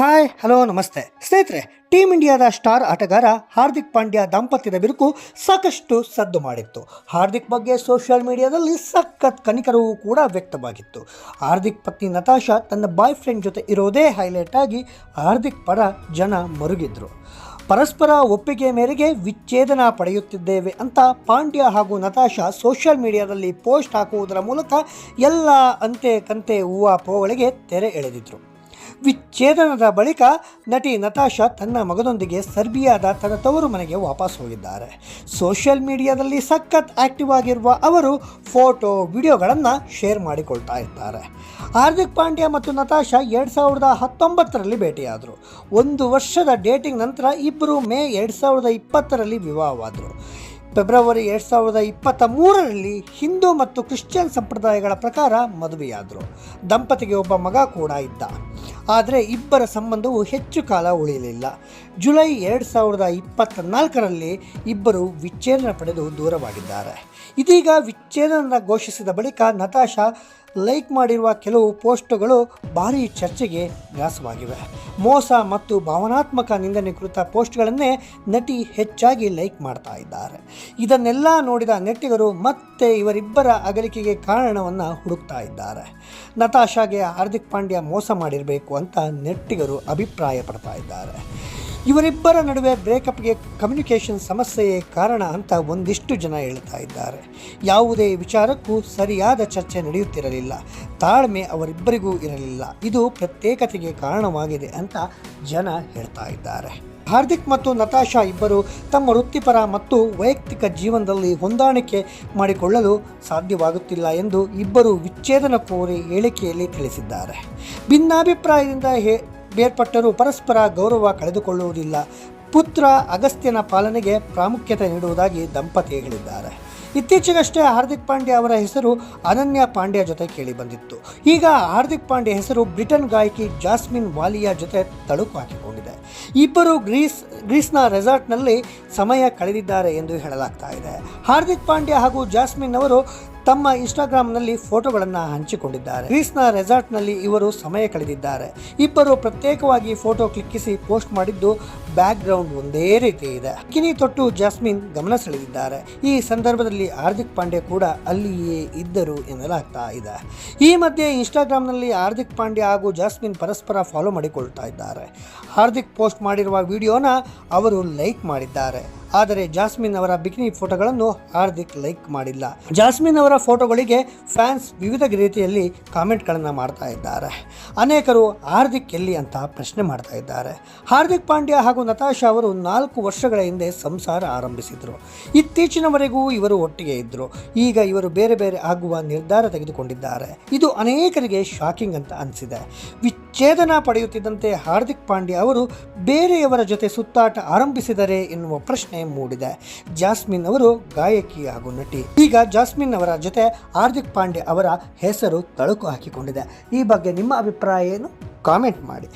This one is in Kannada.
ಹಾಯ್, ಹಲೋ, ನಮಸ್ತೆ. ಸ್ನೇಹಿತರೆ ಟೀಮ್ ಇಂಡಿಯಾದ ಸ್ಟಾರ್ ಆಟಗಾರ ಹಾರ್ದಿಕ್ ಪಾಂಡ್ಯ ದಾಂಪತ್ಯದ ಬಿರುಕು ಸಾಕಷ್ಟು ಸದ್ದು ಮಾಡಿತ್ತು. ಹಾರ್ದಿಕ್ ಬಗ್ಗೆ ಸೋಷಿಯಲ್ ಮೀಡಿಯಾದಲ್ಲಿ ಸಖತ್ ಕನಿಕರವೂ ಕೂಡ ವ್ಯಕ್ತವಾಗಿತ್ತು. ಹಾರ್ದಿಕ್ ಪತ್ನಿ ನತಾಶಾ ತನ್ನ ಬಾಯ್ ಫ್ರೆಂಡ್ ಜೊತೆ ಇರೋದೇ ಹೈಲೈಟ್ ಆಗಿ ಹಾರ್ದಿಕ್ ಪರ ಜನ ಮರುಗಿದ್ರು. ಪರಸ್ಪರ ಒಪ್ಪಿಗೆ ಮೇರೆಗೆ ವಿಚ್ಛೇದನ ಪಡೆಯುತ್ತಿದ್ದೇವೆ ಅಂತ ಪಾಂಡ್ಯ ಹಾಗೂ ನತಾಶಾ ಸೋಷಿಯಲ್ ಮೀಡಿಯಾದಲ್ಲಿ ಪೋಸ್ಟ್ ಹಾಕುವುದರ ಮೂಲಕ ಎಲ್ಲ ಅಂತೆ ಕಂತೆ ಹೂವಾಪೋಗಳಿಗೆ ತೆರೆ ಎಳೆದಿದ್ರು. ವಿಚ್ಛೇದನದ ಬಳಿಕ ನಟಿ ನತಾಶಾ ತನ್ನ ಮಗನೊಂದಿಗೆ ಸರ್ಬಿಯಾದ ತನ್ನ ತವರು ಮನೆಗೆ ವಾಪಸ್ ಹೋಗಿದ್ದಾರೆ. ಸೋಷಿಯಲ್ ಮೀಡಿಯಾದಲ್ಲಿ ಸಖತ್ ಆಕ್ಟಿವ್ ಆಗಿರುವ ಅವರು ಫೋಟೋ, ವಿಡಿಯೋಗಳನ್ನು ಶೇರ್ ಮಾಡಿಕೊಳ್ತಾ ಇದ್ದಾರೆ. ಹಾರ್ದಿಕ್ ಪಾಂಡ್ಯ ಮತ್ತು ನತಾಶಾ ಎರಡು ಸಾವಿರದ ಹತ್ತೊಂಬತ್ತರಲ್ಲಿ ಭೇಟಿಯಾದರು. ಒಂದು ವರ್ಷದ ಡೇಟಿಂಗ್ ನಂತರ ಇಬ್ಬರು ಮೇ ಎರಡು ಸಾವಿರದ ಇಪ್ಪತ್ತರಲ್ಲಿ ವಿವಾಹವಾದರು. ಫೆಬ್ರವರಿ ಎರಡು ಸಾವಿರದ ಇಪ್ಪತ್ತ ಮೂರರಲ್ಲಿ ಹಿಂದೂ ಮತ್ತು ಕ್ರಿಶ್ಚಿಯನ್ ಸಂಪ್ರದಾಯಗಳ ಪ್ರಕಾರ ಮದುವೆಯಾದರು. ದಂಪತಿಗೆ ಒಬ್ಬ ಮಗ ಕೂಡ ಇದ್ದ. ಆದರೆ ಇಬ್ಬರ ಸಂಬಂಧವು ಹೆಚ್ಚು ಕಾಲ ಉಳಿಯಲಿಲ್ಲ. ಜುಲೈ ಎರಡು ಸಾವಿರದ ಇಪ್ಪತ್ತ ನಾಲ್ಕರಲ್ಲಿ ಇಬ್ಬರು ವಿಚ್ಛೇದನ ಪಡೆದು ದೂರವಾಗಿದ್ದಾರೆ. ಇದೀಗ ವಿಚ್ಛೇದನ ಘೋಷಿಸಿದ ಬಳಿಕ ನತಾಶಾ ಲೈಕ್ ಮಾಡಿರುವ ಕೆಲವು ಪೋಸ್ಟ್ಗಳು ಭಾರೀ ಚರ್ಚೆಗೆ ಗ್ರಾಸವಾಗಿವೆ. ಮೋಸ ಮತ್ತು ಭಾವನಾತ್ಮಕ ನಿಂದನೆ ಕುರಿತ ಪೋಸ್ಟ್ಗಳನ್ನೇ ನಟಿ ಹೆಚ್ಚಾಗಿ ಲೈಕ್ ಮಾಡ್ತಾ ಇದ್ದಾರೆ. ಇದನ್ನೆಲ್ಲ ನೋಡಿದ ನೆಟ್ಟಿಗರು ಮತ್ತೆ ಇವರಿಬ್ಬರ ಅಗಲಿಕೆಗೆ ಕಾರಣವನ್ನು ಹುಡುಕ್ತಾ ಇದ್ದಾರೆ. ನತಾಶಾಗೆ ಹಾರ್ದಿಕ್ ಪಾಂಡ್ಯ ಮೋಸ ಮಾಡಿರಬೇಕು ಅಂತ ನೆಟ್ಟಿಗರು ಅಭಿಪ್ರಾಯ ಪಡ್ತಾ ಇದ್ದಾರೆ. ಇವರಿಬ್ಬರ ನಡುವೆ ಬ್ರೇಕಪ್ಗೆ ಕಮ್ಯುನಿಕೇಷನ್ ಸಮಸ್ಯೆಯೇ ಕಾರಣ ಅಂತ ಒಂದಿಷ್ಟು ಜನ ಹೇಳ್ತಾ ಇದ್ದಾರೆ. ಯಾವುದೇ ವಿಚಾರಕ್ಕೂ ಸರಿಯಾದ ಚರ್ಚೆ ನಡೆಯುತ್ತಿರಲಿಲ್ಲ. ತಾಳ್ಮೆ ಅವರಿಬ್ಬರಿಗೂ ಇರಲಿಲ್ಲ. ಇದು ಪ್ರತ್ಯೇಕತೆಗೆ ಕಾರಣವಾಗಿದೆ ಅಂತ ಜನ ಹೇಳ್ತಾ ಇದ್ದಾರೆ. ಹಾರ್ದಿಕ್ ಮತ್ತು ನತಾಶಾ ಇಬ್ಬರು ತಮ್ಮ ವೃತ್ತಿಪರ ಮತ್ತು ವೈಯಕ್ತಿಕ ಜೀವನದಲ್ಲಿ ಹೊಂದಾಣಿಕೆ ಮಾಡಿಕೊಳ್ಳಲು ಸಾಧ್ಯವಾಗುತ್ತಿಲ್ಲ ಎಂದು ಇಬ್ಬರು ವಿಚ್ಛೇದನ ಕೋರಿ ಹೇಳಿಕೆಯಲ್ಲಿ ತಿಳಿಸಿದ್ದಾರೆ. ಭಿನ್ನಾಭಿಪ್ರಾಯದಿಂದ ಹೇ ಬೇರ್ಪಟ್ಟರೂ ಪರಸ್ಪರ ಗೌರವ ಕಳೆದುಕೊಳ್ಳುವುದಿಲ್ಲ. ಪುತ್ರ ಅಗಸ್ತ್ಯನ ಪಾಲನೆಗೆ ಪ್ರಾಮುಖ್ಯತೆ ನೀಡುವುದಾಗಿ ದಂಪತಿ ಹೇಳಿದ್ದಾರೆ. ಇತ್ತೀಚೆಗಷ್ಟೇ ಹಾರ್ದಿಕ್ ಪಾಂಡ್ಯ ಅವರ ಹೆಸರು ಅನನ್ಯ ಪಾಂಡ್ಯ ಜೊತೆ ಕೇಳಿಬಂದಿತ್ತು ಈಗ ಹಾರ್ದಿಕ್ ಪಾಂಡ್ಯ ಹೆಸರು ಬ್ರಿಟನ್ ಗಾಯಕಿ ಜಾಸ್ಮಿನ್ ವಾಲಿಯಾ ಜೊತೆ ತಳುಕು ಹಾಕಿಕೊಂಡಿದೆ. ಇಬ್ಬರು ಗ್ರೀಸ್, ಗ್ರೀಸ್ನ ರೆಸಾರ್ಟ್ನಲ್ಲಿ ಸಮಯ ಕಳೆದಿದ್ದಾರೆ ಎಂದು ಹೇಳಲಾಗ್ತಾ ಇದೆ. ಹಾರ್ದಿಕ್ ಪಾಂಡ್ಯ ಹಾಗೂ ಜಾಸ್ಮಿನ್ ಅವರು ತಮ್ಮ ಇನ್ಸ್ಟಾಗ್ರಾಮ್ನಲ್ಲಿ ಫೋಟೋಗಳನ್ನು ಹಂಚಿಕೊಂಡಿದ್ದಾರೆ. ಗ್ರೀಸ್ನ ರೆಸಾರ್ಟ್ನಲ್ಲಿ ಇವರು ಸಮಯ ಕಳೆದಿದ್ದಾರೆ. ಇಬ್ಬರು ಪ್ರತ್ಯೇಕವಾಗಿ ಫೋಟೋ ಕ್ಲಿಕ್ಕಿಸಿ ಪೋಸ್ಟ್ ಮಾಡಿದ್ದು ಬ್ಯಾಕ್ ಗ್ರೌಂಡ್ ಒಂದೇ ರೀತಿ ಇದೆ. ಕಿನಿ ತೊಟ್ಟು ಜಾಸ್ಮಿನ್ ಗಮನ ಸೆಳೆದಿದ್ದಾರೆ. ಈ ಸಂದರ್ಭದಲ್ಲಿ ಹಾರ್ದಿಕ್ ಪಾಂಡ್ಯ ಕೂಡ ಅಲ್ಲಿಯೇ ಇದ್ದರು ಎನ್ನಲಾಗ್ತಾ ಇದೆ. ಈ ಮಧ್ಯೆ ಇನ್ಸ್ಟಾಗ್ರಾಮ್ನಲ್ಲಿ ಹಾರ್ದಿಕ್ ಪಾಂಡ್ಯ ಹಾಗೂ ಜಾಸ್ಮಿನ್ ಪರಸ್ಪರ ಫಾಲೋ ಮಾಡಿಕೊಳ್ತಾ ಇದ್ದಾರೆ. ಹಾರ್ದಿಕ್ ಪೋಸ್ಟ್ ಮಾಡಿರುವ ವಿಡಿಯೋನ ಅವರು ಲೈಕ್ ಮಾಡಿದ್ದಾರೆ. ಆದರೆ ಜಾಸ್ಮಿನ್ ಅವರ ಬಿಕಿನಿ ಫೋಟೋಗಳನ್ನು ಹಾರ್ದಿಕ್ ಲೈಕ್ ಮಾಡಿಲ್ಲ. ಜಾಸ್ಮಿನ್ ಅವರ ಫೋಟೋಗಳಿಗೆ ಫ್ಯಾನ್ಸ್ ವಿವಿಧ ರೀತಿಯಲ್ಲಿ ಕಾಮೆಂಟ್ಗಳನ್ನು ಮಾಡ್ತಾ ಇದ್ದಾರೆ. ಅನೇಕರು ಹಾರ್ದಿಕ್ ಎಲ್ಲಿ ಅಂತ ಪ್ರಶ್ನೆ ಮಾಡ್ತಾ ಇದ್ದಾರೆ. ಹಾರ್ದಿಕ್ ಪಾಂಡ್ಯ ಹಾಗೂ ನತಾಶಾ ಅವರು ನಾಲ್ಕು ವರ್ಷಗಳ ಹಿಂದೆ ಸಂಸಾರ ಆರಂಭಿಸಿದರು. ಇತ್ತೀಚಿನವರೆಗೂ ಇವರು ಒಟ್ಟಿಗೆ ಇದ್ದರು ಈಗ ಇವರು ಬೇರೆ ಬೇರೆ ಆಗುವ ನಿರ್ಧಾರ ತೆಗೆದುಕೊಂಡಿದ್ದಾರೆ. ಇದು ಅನೇಕರಿಗೆ ಶಾಕಿಂಗ್ ಅಂತ ಅನಿಸಿದೆ. ವಿಚ್ಛೇದನ ಪಡೆಯುತ್ತಿದ್ದಂತೆ ಹಾರ್ದಿಕ್ ಪಾಂಡ್ಯ ಅವರು ಬೇರೆಯವರ ಜೊತೆ ಸುತ್ತಾಟ ಆರಂಭಿಸಿದರೆ ಎನ್ನುವ ಪ್ರಶ್ನೆ ಮೂಡಿದೆ. ಜಾಸ್ಮಿನ್ ಅವರು ಗಾಯಕಿ ಹಾಗೂ ನಟಿ. ಈಗ ಜಾಸ್ಮಿನ್ ಅವರ ಜೊತೆ ಹಾರ್ದಿಕ್ ಪಾಂಡೆ ಅವರ ಹೆಸರು ತಳುಕು ಹಾಕಿಕೊಂಡಿದೆ. ಈ ಬಗ್ಗೆ ನಿಮ್ಮ ಅಭಿಪ್ರಾಯ ಏನು? ಕಾಮೆಂಟ್ ಮಾಡಿ.